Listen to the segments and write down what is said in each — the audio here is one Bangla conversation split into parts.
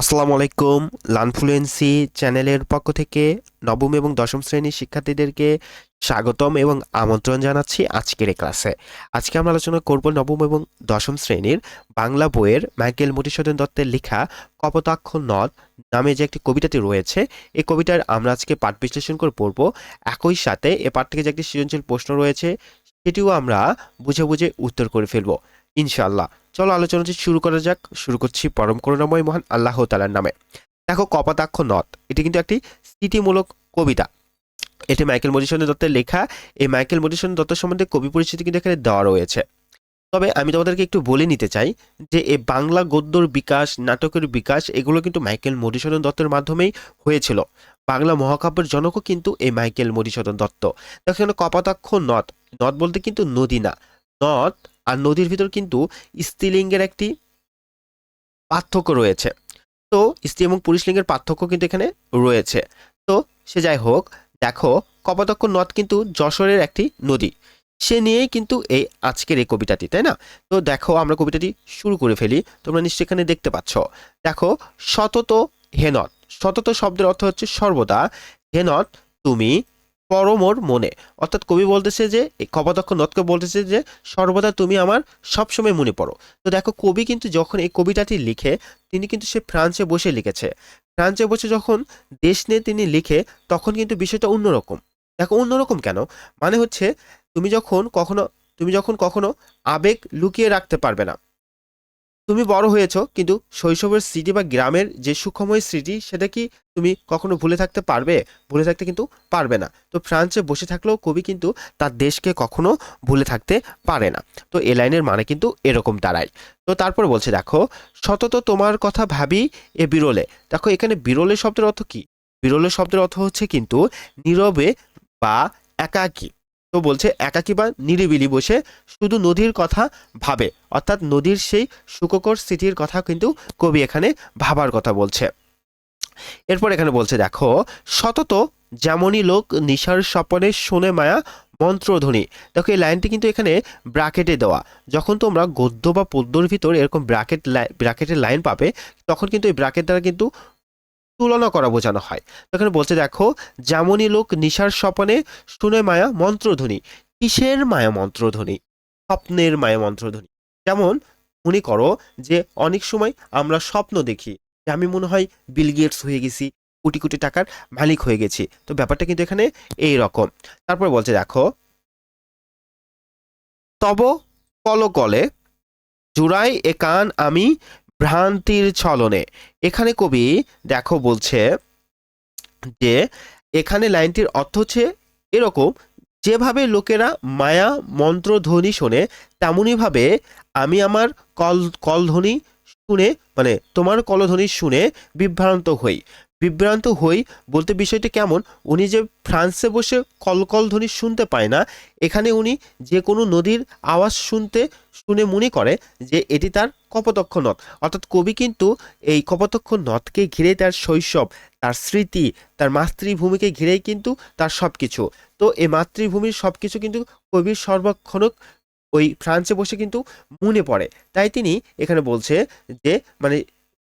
আসসালামু আলাইকুম। লানফ্লুয়েন্সি চ্যানেলের পক্ষ থেকে নবম এবং দশম শ্রেণির শিক্ষার্থীদেরকে স্বাগতম এবং আমন্ত্রণ জানাচ্ছি আজকের ক্লাসে। আজকে আমরা আলোচনা করব নবম এবং দশম শ্রেণির বাংলা বইয়ের মাইকেল মধুসূদন দত্তের লেখা কপোতাক্ষ নদ নামে যে একটি কবিতাটি রয়েছে, এই কবিতার আমরা আজকে পাঠ বিশ্লেষণ করে পড়ব। একই সাথে এ পাঠ থেকে যে একটি সৃজনশীল প্রশ্ন রয়েছে, সেটিও আমরা বুঝে বুঝে উত্তর করে ফেলব। ইনশাআল্লাহ। চলো আলোচনাটি শুরু করা যাক, শুরু করছি পরম করুণাময় মহান আল্লাহ তালার নামে। দেখো কপাতাক্ষ নদ, এটি কিন্তু একটি স্মৃতিমূলক কবিতা। এটি মাইকেল মধুসূদন দত্তের লেখা। এই মাইকেল মধুসূদন দত্ত সম্বন্ধে কবি পরিচিতি কিন্তু এখানে দেওয়া রয়েছে। তবে আমি তোমাদেরকে একটু বলে নিতে চাই যে, এই বাংলা গদ্যর বিকাশ, নাটকের বিকাশ, এগুলো কিন্তু মাইকেল মধুসূদন দত্তের মাধ্যমেই হয়েছিল। বাংলা মহাকাব্যের জনকও কিন্তু এই মাইকেল মধুসূদন দত্ত। দেখো কপাতাক্ষ নদ নদ বলতে কিন্তু নদী না। নদ আর নদীর ভিতর কিন্তু স্ত্রীলিঙ্গের একটি পার্থক্য রয়েছে। তো স্ত্রী এবং পুরুষলিঙ্গের পার্থক্য কিন্তু এখানে রয়েছে। তো সে যাই হোক, দেখো, কপতক্ষ নদ কিন্তু যশোরের একটি নদী। সে নিয়েই কিন্তু এই আজকের এই কবিতাটি, তাই না? তো দেখো, আমরা কবিতাটি শুরু করে ফেলি। তোমরা নিশ্চয়ই এখানে দেখতে পাচ্ছ। দেখো, সতত হেনত সতত শব্দের অর্থ হচ্ছে সর্বদা। হেনত তুমি পরমোর মনে। অর্থাৎ কবি বলতেছে যে, এই কপতক্ষ নদকে বলতেছে যে, সর্বদা তুমি আমার সবসময় মনে পড়ো। তো দেখো, কবি কিন্তু যখন এই কবিতাটি লিখে, তিনি কিন্তু সে ফ্রান্সে বসে লিখেছে। ফ্রান্সে বসে যখন দেশ নিয়ে তিনি লিখে, তখন কিন্তু বিষয়টা অন্যরকম। দেখো, অন্যরকম কেন? মানে হচ্ছে, তুমি যখন কখনো, তুমি যখন কখনো আবেগ লুকিয়ে রাখতে পারবে না তুমি বড় হয়েছো, কিন্তু শৈশবের স্মৃতি বা গ্রামের যে সুখময় স্মৃতি, সেটা কি তুমি কখনো ভুলে থাকতে পারবে? ভুলে থাকতে কিন্তু পারবে না। তো ফ্রান্সে বসে থাকলেও কবি কিন্তু তার দেশকে কখনো ভুলে থাকতে পারে না। তো এ লাইনের মানে কিন্তু এরকম দাঁড়ায় তো তারপর বলছে, দেখো, সতত তোমার কথা ভাবি এ বিরলে। দেখো, এখানে বিরলে শব্দের অর্থ কি? বিরলে শব্দের অর্থ হচ্ছে কিন্তু নীরবে বা একাকী। তো বলছে একাকী বা নিরিবিলি বসে শুধু নদীর কথা ভাবে। অর্থাৎ নদীর সেই সুখকর স্মৃতির কথা কিন্তু কবি এখানে ভাবার কথা বলছে। এরপর এখানে বলছে, দেখো, সতত যেমনই লোক নিশার স্বপনে শোনে মায়া, মন্ত্রধ্বনি। দেখো, এই লাইনটি কিন্তু এখানে ব্রাকেটে দেওয়া। যখন তোমরা গদ্য বা পদ্যর ভিতর এরকম ব্রাকেট ব্রাকেটের লাইন পাবে, তখন কিন্তু এই ব্রাকেট দ্বারা কিন্তু তুলনা করা বোঝানো হয়। তো এখানে বলছে, দেখো, যেমনই লোক নিশার স্বপনে শুনে মায়া মন্ত্রধ্বনি, কিসের মায়া মন্ত্রধ্বনি? স্বপ্নের মায়া মন্ত্রধ্বনি। যেমন মনে করো যে অনেক সময় আমরা স্বপ্ন দেখি, যে আমি মনে হয় বিল গেটস হয়ে গেছি, কোটি কোটি টাকার মালিক হয়ে গেছি। তো ব্যাপারটা কিন্তু এখানে এই রকম। তারপর বলছে, দেখো, তব কলকলে জুড়াই এ কান আমি ভ্রান্তির ছলনে। এখানে কবি দেখো বলছে যে, এখানে লাইনটির অর্থ হচ্ছে এরকম, যেভাবে লোকেরা মায়া মন্ত্রধ্বনি শোনে, তেমনইভাবে আমি আমার কল, কলধ্বনি শুনে মানে তোমার কলধ্বনি শুনে বিভ্রান্ত হই। বিভ্রান্ত হই বলতে বিষয়টি কেমন? উনি যে ফ্রান্সে বসে কলকল ধ্বনি শুনতে পায় না, এখানে উনি যে কোনো নদীর আওয়াজ শুনতে, শুনে মনে করে যে এটি তার কপতক্ষ নদ। অর্থাৎ কবি কিন্তু এই কপতক্ষ নদকে ঘিরে তার শৈশব, তার স্মৃতি, তার মাতৃভূমিকে ঘিরেই কিন্তু তার সব কিছু তো এই মাতৃভূমির সব কিছু কিন্তু কবির সর্বক্ষণক ওই ফ্রান্সে বসে কিন্তু মনে পড়ে। তাই তিনি এখানে বলছে যে মানে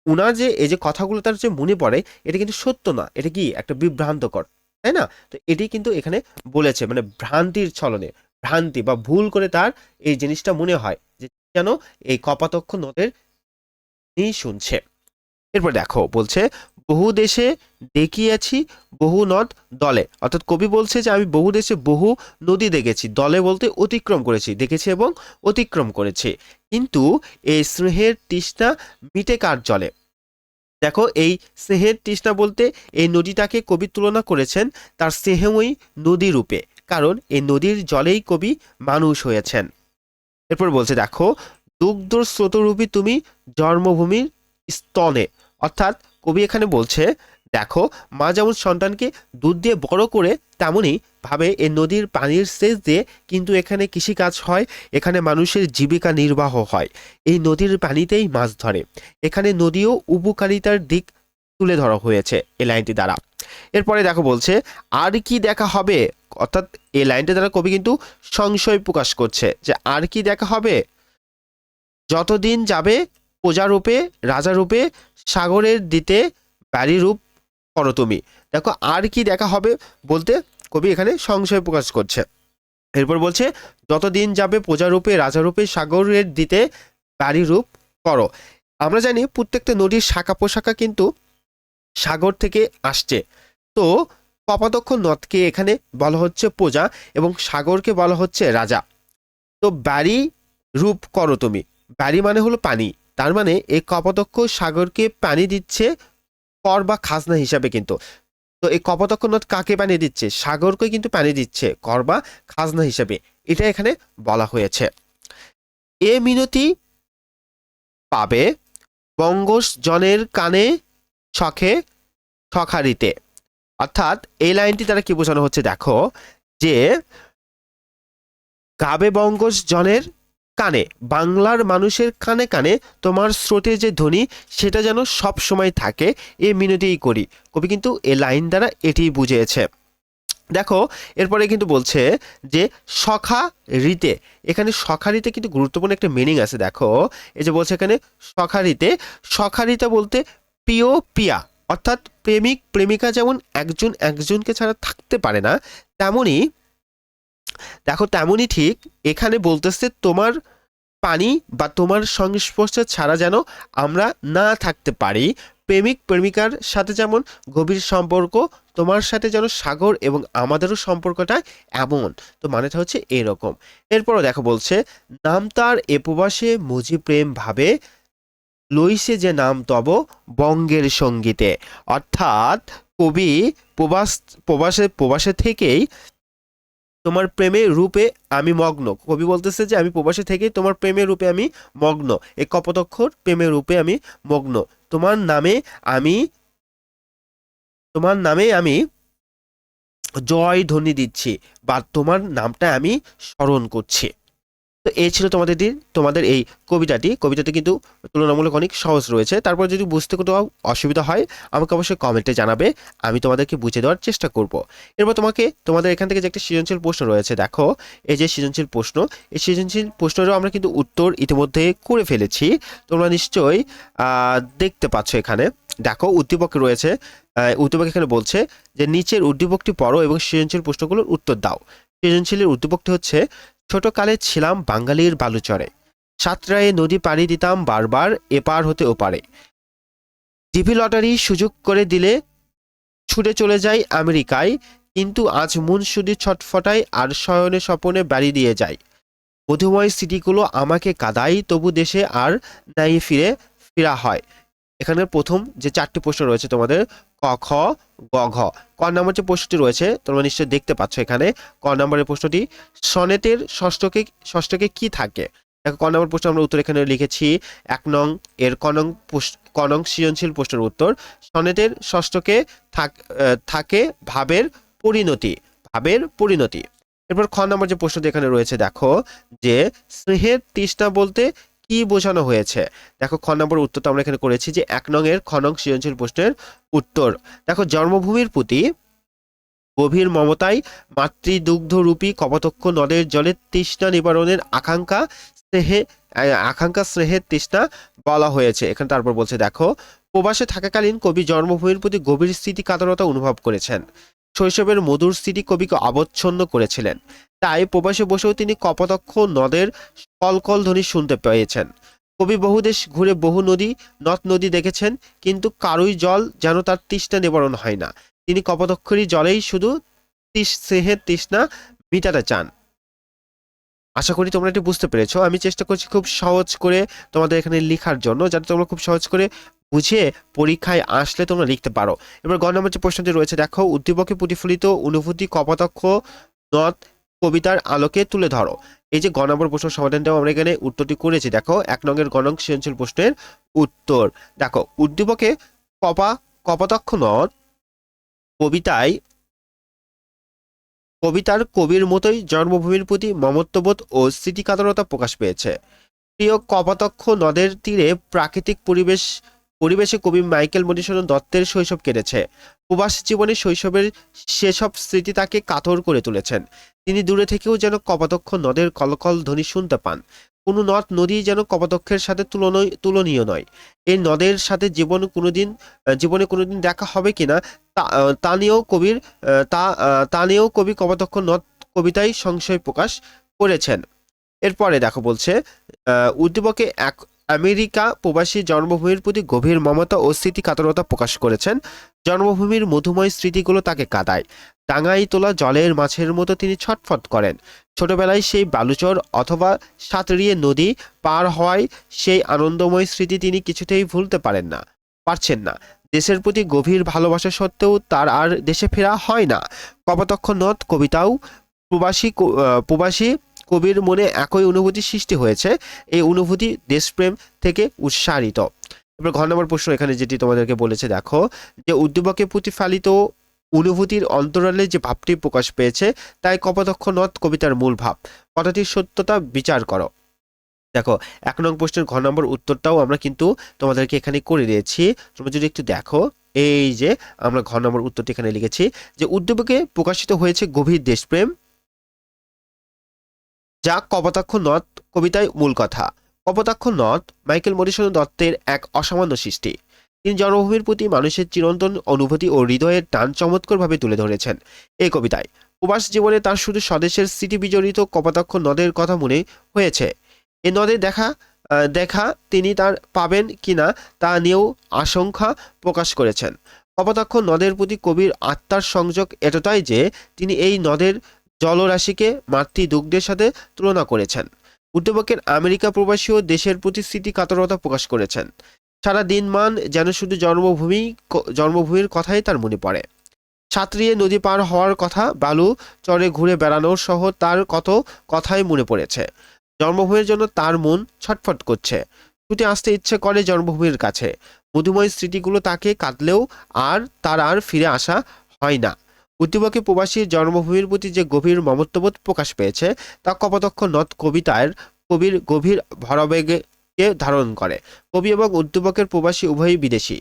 উনার যে, এই যে কথাগুলো তার যে মনে পড়ে, এটা কিন্তু সত্য না। এটা কি একটা বিভ্রান্তকর, তাই না? তো এটি কিন্তু এখানে বলেছে মানে ভ্রান্তির ছলনে, ভ্রান্তি বা ভুল করে তার এই জিনিসটা মনে হয় যে যেন এই কপাতক্ষ নদের শুনছে। এরপর দেখো, বলছে বহু দেশে দেখিয়াছি, বহু নদ, দলে। অর্থাৎ কবি বলছে যে, আমি বহু দেশে বহু নদী দেখেছি, দলে বলতে অতিক্রম করেছি, দেখেছি এবং অতিক্রম করেছি। কিন্তু এই স্নেহের তৃষ্ণা মিটে কার জলে? দেখো, এই স্নেহের তৃষ্ণা বলতে এই নদীটাকে কবি তুলনা করেছেন তার স্নেহময়ী নদী রূপে, কারণ এই নদীর জলেই কবি মানুষ হয়েছেন। এরপর বলছে, দেখো, দুগ্ধ স্রোতরূপী তুমি জন্মভূমির স্তনে, অর্থাৎ কবি এখানে বলছে, দেখো, মা যেমন সন্তানকে দুধ দিয়ে বড় করে তেমনই ভাবে এই নদীর পানির সেচ দিয়ে কিন্তু এখানে কৃষিকাজ হয়, এখানে মানুষের জীবিকা নির্বাহ হয়। এই নদীর পানিতেই মাছ ধরে। এখানে নদীও উপকারিতার দিক তুলে ধরা হয়েছে এই লাইনটি দ্বারা। এরপরে দেখো বলছে, আর কি দেখা হবে? অর্থাৎ এই লাইনটি দ্বারা কবি কিন্তু সংশয় প্রকাশ করছে যে, আর কি দেখা হবে? যতদিন যাবে প্রজারূপে, রাজারূপে, সাগরের দিতে রূপ করো তুমি। দেখো, আর কি দেখা হবে বলতে কবি এখানে সংশয় প্রকাশ করছে। এরপর বলছে, যতদিন যাবে প্রজারূপে, রাজারূপে, সাগরের দিতে রূপ করো। আমরা জানি প্রত্যেকটা নদীর শাখা পোশাখা কিন্তু সাগর থেকে আসছে। তো কপাতক্ষ নদকে এখানে বলা হচ্ছে প্রজা এবং সাগরকে বলা হচ্ছে রাজা। তো বাড়ি রূপ করো তুমি। বাড়ি মানে হলো পানি। তার মানে এই কপতক্ষ সাগরকে পানি দিচ্ছে কর বা খাজনা হিসাবে কিন্তু। তো এই কপতক্ষ নদ কাকে পানি দিচ্ছে? সাগরকে কিন্তু পানি দিচ্ছে কর বা খাজনা হিসাবে। এটা এখানে বলা হয়েছে। এ মিনতি পাবে বঙ্গস জনের কানে শখে সখারিতে অর্থাৎ এই লাইনটি দ্বারা কি বোঝানো হচ্ছে? দেখো যে, গাবে বঙ্গস জনের কানে, বাংলার মানুষের কানে কানে তোমার স্রোতের যে ধ্বনি, সেটা যেন সব সময় থাকে, এ মিনতিই করি। কবি কিন্তু এ লাইন দ্বারা এটি বুঝিয়েছে। দেখো, এরপরে কিন্তু বলছে যে সখা রীতে, এখানে সখা রীতে কিন্তু গুরুত্বপূর্ণ একটা মিনিং আছে। দেখো, এই যে বলছে এখানে সখা রীতে সখা রীতে বলতে প্রিয় পিয়া, অর্থাৎ প্রেমিক, প্রেমিকা যেমন একজন একজনকে ছাড়া থাকতে পারে না, তেমনই দেখো তেমনই ঠিক, এখানে বলতেছে তোমার পানি বা তোমার সংস্পর্শ ছাড়া যেন আমরা না থাকতে পারি। প্রেমিক, প্রেমিকার সাথে যেমন গভীর সম্পর্ক, তোমার সাথে যেন সাগর এবং আমাদেরও সম্পর্কটা এমন। তো মানেটা হচ্ছে এরকম। এরপরও দেখো বলছে, নাম তার এপবাসে মুজি প্রেম ভাবে, লইছে যে নাম তব বঙ্গের সঙ্গীতে। অর্থাৎ কবি প্রবাস, প্রবাসে প্রবাসে থেকেই তোমার প্রেমে রূপে আমি মগ্ন। কবি বলতেছে যে, আমি প্রবাসে থেকে তোমার প্রেমের রূপে আমি মগ্ন। এই কপতক্ষর প্রেমের রূপে আমি মগ্ন। তোমার নামে আমি, তোমার নামে আমি জয় ধ্বনি দিচ্ছি বা তোমার নামটা আমি স্মরণ করছি। তো এই ছিল তোমাদের দিন, তোমাদের এই কবিতাটি। কবিতাটি কিন্তু তুলনামূলক অনেক সহজ রয়েছে। তারপর যদি বুঝতে কোথাও অসুবিধা হয়, আমাকে অবশ্যই কমেন্টে জানাবে। আমি তোমাদেরকে বুঝে দেওয়ার চেষ্টা করব। এরপর তোমাকে, তোমাদের এখান থেকে যে একটা সৃজনশীল প্রশ্ন রয়েছে, দেখো, এই যে সৃজনশীল প্রশ্ন, এই সৃজনশীল প্রশ্নেরও আমরা কিন্তু উত্তর ইতিমধ্যে করে ফেলেছি। তোমরা নিশ্চয়ই দেখতে পাচ্ছ এখানে। দেখো, উদ্দীপক রয়েছে উদ্দীপক এখানে বলছে যে, নিচের উদ্দীপকটি পড়ো এবং সৃজনশীল প্রশ্নগুলোর উত্তর দাও। সৃজনশীলের উদ্দীপকটি হচ্ছে ছোটকালে ছিলাম বাঙালির বালুচরে। সাতরায়ে নদী পাড়ি দিতাম বারবার, এপার হতে ওপারে। ডিভি লটারি সুযোগ করে দিলে ছুটে চলে যাই আমেরিকায়, কিন্তু আজ মন শুধু ছটফটায় আর শয়নে স্বপনে বাড়ি দিয়ে যায় মধুময় স্মৃতিগুলো আমাকে কাদাই তবু দেশে আর নাই ফিরে ফিরা হয়। এখানে প্রথম যে চারটি প্রশ্ন রয়েছে তোমাদের, ক, খ, গ, ঘ। ক নম্বর যে প্রশ্নটি রয়েছে, তোমরা নিশ্চয়ই দেখতে পাচ্ছ এখানে ক নম্বরের প্রশ্নটি, সনেটের ষষ্ঠকে ষষ্ঠকে কি থাকে? দেখো, ক নম্বর প্রশ্ন আমরা উত্তর এখানে লিখেছি, এক নং এর কনং নং প্রশ- সৃজনশীল প্রশ্নের উত্তর। সনেটের ষষ্ঠকে থাক- থাকে ভাবের পরিণতি ভাবের পরিণতি। এরপর খ নম্বর যে প্রশ্নটি এখানে রয়েছে, দেখো, যে স্নেহের তৃষ্ণা বলতে কি বোঝানো হয়েছে? দেখো, খ নম্বর উত্তরটা আমরা এখানে করেছি যে এক নং এর খ নং সৃজনশীল প্রশ্নের উত্তর। দেখো, জন্মভূমির প্রতি গভীর মমতায় মাতৃদুগ্ধরূপী কপতক্ষ নদের জলের তৃষ্ণা নিবারণের আকাঙ্ক্ষা স্নেহে আকাঙ্ক্ষা স্নেহের তৃষ্ণা বলা হয়েছে। এখানে তারপর বলছে, দেখো, প্রবাসে থাকাকালীন কবি জন্মভূমির প্রতি গভীর স্মৃতি কাতরতা অনুভব করেছেন। শৈশবের মধুর স্মৃতি কবিকে অবচ্ছন্ন করেছিলেন। তাই প্রবাসে বসেও তিনি কপতক্ষ নদের কলকল ধ্বনি শুনতে পেয়েছেন। কবি বহু দেশ ঘুরে বহু নদী, নদ নদী দেখেছেন, কিন্তু কারুই জল যেন তার তৃষ্ণা নিবারণ হয় না। তিনি কপতক্ষরী জলেই শুধু স্নেহের তৃষ্ণা মিটাতে চান। আশা করি তোমরা এটি বুঝতে পেরেছ। আমি চেষ্টা করছি খুব সহজ করে তোমাদের এখানে লেখার জন্য, যাতে তোমরা খুব সহজ করে বুঝে পরীক্ষায় আসলে তোমরা লিখতে পারো। এবার গ নম্বর যে প্রশ্নটি রয়েছে, দেখো, উদ্দীপকে প্রতিফলিত অনুভূতি কপতক্ষ নদ কবিতার আলোকে তুলে ধরো। এই যে গ নম্বর প্রশ্ন সমাধানটাও আমরা এখানে উত্তরটি করেছি। দেখো, এক নঙ্গের গ নং সৃজনশীল প্রশ্নের উত্তর। দেখো, উদ্দীপকে কপা কপতক্ষ নদ কবিতায় কবিতার কবির মতোই জন্মভূমির প্রতি মমত্ববোধ ও স্মৃতিকাতরতা প্রকাশ পেয়েছে। প্রিয় কপতক্ষ নদের তীরে প্রাকৃতিক পরিবেশ পরিবেশে কবি মাইকেল মধুসূদন দত্তের শৈশব কেটেছে। প্রবাস জীবনে শৈশবের সেসব স্মৃতি তাকে কাতর করে তুলেছেন। তিনি দূরে থেকেও যেন কপতক্ষ নদের কলকল ধ্বনি শুনতে পান। কোনো নদ, নদী যেন কপাতক্ষের সাথে তুলনীয় তুলনীয় নয়। এই নদের সাথে জীবন কোনোদিন জীবনে কোনোদিন দেখা হবে কিনা তা নিয়েও কবির তা তা নিয়েও কবি কপাতক্ষ নদ কবিতায় সংশয় প্রকাশ করেছেন। এরপরে দেখো বলছে উদ্দীপকে এক আমেরিকা প্রবাসী জন্মভূমির প্রতি গভীর মমতা ও স্মৃতি কাতরতা প্রকাশ করেছেন। জন্মভূমির মধুময় স্মৃতিগুলো তাকে কাদায়। ডাঙায় তোলা জলের মাছের মতো তিনি ছটফট করেন। ছোটবেলায় সেই বালুচর অথবা সাঁতরিয়ে নদী পার হওয়ায় সেই আনন্দময় স্মৃতি তিনি কিছুতেই ভুলতে পারেন না, পারছেন না। দেশের প্রতি গভীর ভালোবাসা সত্ত্বেও তার আর দেশে ফেরা হয় না। কপতক্ষ নদ কবিতাও প্রবাসী প্রবাসী কবির মনে একই অনুভূতি সৃষ্টি হয়েছে। এই অনুভূতি দেশপ্রেম থেকে উৎসারিত। এবার ঘর নম্বর প্রশ্ন এখানে যেটি তোমাদেরকে বলেছে, দেখো, যে উদ্দীপকে প্রতিফলিত অনুভূতির অন্তরালে যে ভাবটি প্রকাশ পেয়েছে, তাই কপতক্ষ নদ কবিতার মূল ভাব। কথাটির সত্যতা বিচার করো। দেখো, এক নং প্রশ্নের ঘ নম্বর উত্তরটাও আমরা কিন্তু তোমাদেরকে এখানে করে দিয়েছি। তোমরা যদি একটু দেখো, এই যে আমরা ঘ নম্বর উত্তরটি এখানে লিখেছি, যে উদ্দীপকে প্রকাশিত হয়েছে গভীর দেশপ্রেম যা কপোতাক্ষ নদ কবিতায় মূল কথা। কপোতাক্ষ নদ মাইকেল মরিসন দত্তের এক অসামান্য সৃষ্টি। তিনি জন্মভূমির প্রতি মানুষের চিরন্তন অনুভূতি ও হৃদয়ের টান চমৎকারভাবে তুলে ধরেছেন এই কবিতায়। প্রবাস জীবনে তার শুধু স্বদেশের স্মৃতি বিজড়িত কপোতাক্ষ নদের কথা মনে হয়েছে। এ নদে দেখা দেখা তিনি তার পাবেন কিনা তা নিয়েও আশঙ্কা প্রকাশ করেছেন। কপোতাক্ষ নদের প্রতি কবির আত্মার সংযোগ এতটাই যে তিনি এই নদের জলরাশিকে মাতৃ দুগ্ধের সাথে তুলনা করেছেন। উদ্যোগকের আমেরিকা প্রবাসীও দেশের প্রতি কাতরতা প্রকাশ করেছেন। সারা দিনমান যেন শুধু জন্মভূমি জন্মভূমির কথাই তার মনে পড়ে। সাঁতরিয়ে নদী পার হওয়ার কথা বালু চরে ঘুরে বেড়ানোর সহ তার কত কথাই মনে পড়েছে। জন্মভূমির জন্য তার মন ছটফট করছে। ছুটে আসতে ইচ্ছে করে জন্মভূমির কাছে। মধুময় স্মৃতিগুলো তাকে কাঁদলেও আর তার আর ফিরে আসা হয় না। উদ্দীপকে প্রবাসীর জন্মভূমির প্রতি যে গভীর মমত্ববোধ প্রকাশ পেয়েছে, তা কপতক্ষ নদ কবিতার কবির গভীর ভরাবেগকে ধারণ করে। কবি এবং উদ্দীপকের প্রবাসী উভয়ই বিদেশি।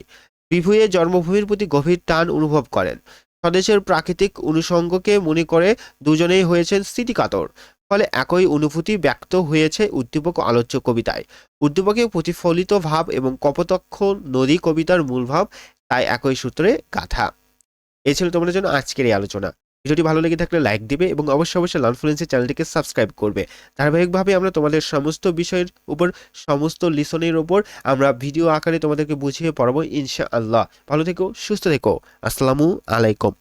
বিভুয়ে জন্মভূমির প্রতি গভীর টান অনুভব করেন। স্বদেশের প্রাকৃতিক অনুষঙ্গকে মনে করে দুজনেই হয়েছেন স্মৃতিকাতর ফলে একই অনুভূতি ব্যক্ত হয়েছে উদ্দীপক আলোচ্য কবিতায়। উদ্দীপকে প্রতিফলিত ভাব এবং কপতক্ষ নদী কবিতার মূল ভাব তাই একই সূত্রে গাথা। এই ছিল তোমাদের জন্য আজকের এই আলোচনা। ভিডিওটি ভালো লেগে থাকলে লাইক দিবে এবং অবশ্যই অবশ্যই লানফ্লুয়েন্সের চ্যানেলটিকে সাবস্ক্রাইব করবে। ধারাবাহিকভাবে আমরা তোমাদের সমস্ত বিষয়ের উপর, সমস্ত লিসনের উপর আমরা ভিডিও আকারে তোমাদেরকে বুঝিয়ে পড়াবো ইনশা আল্লাহ ভালো থেকো, সুস্থ থেকো। আসসালামু আলাইকুম।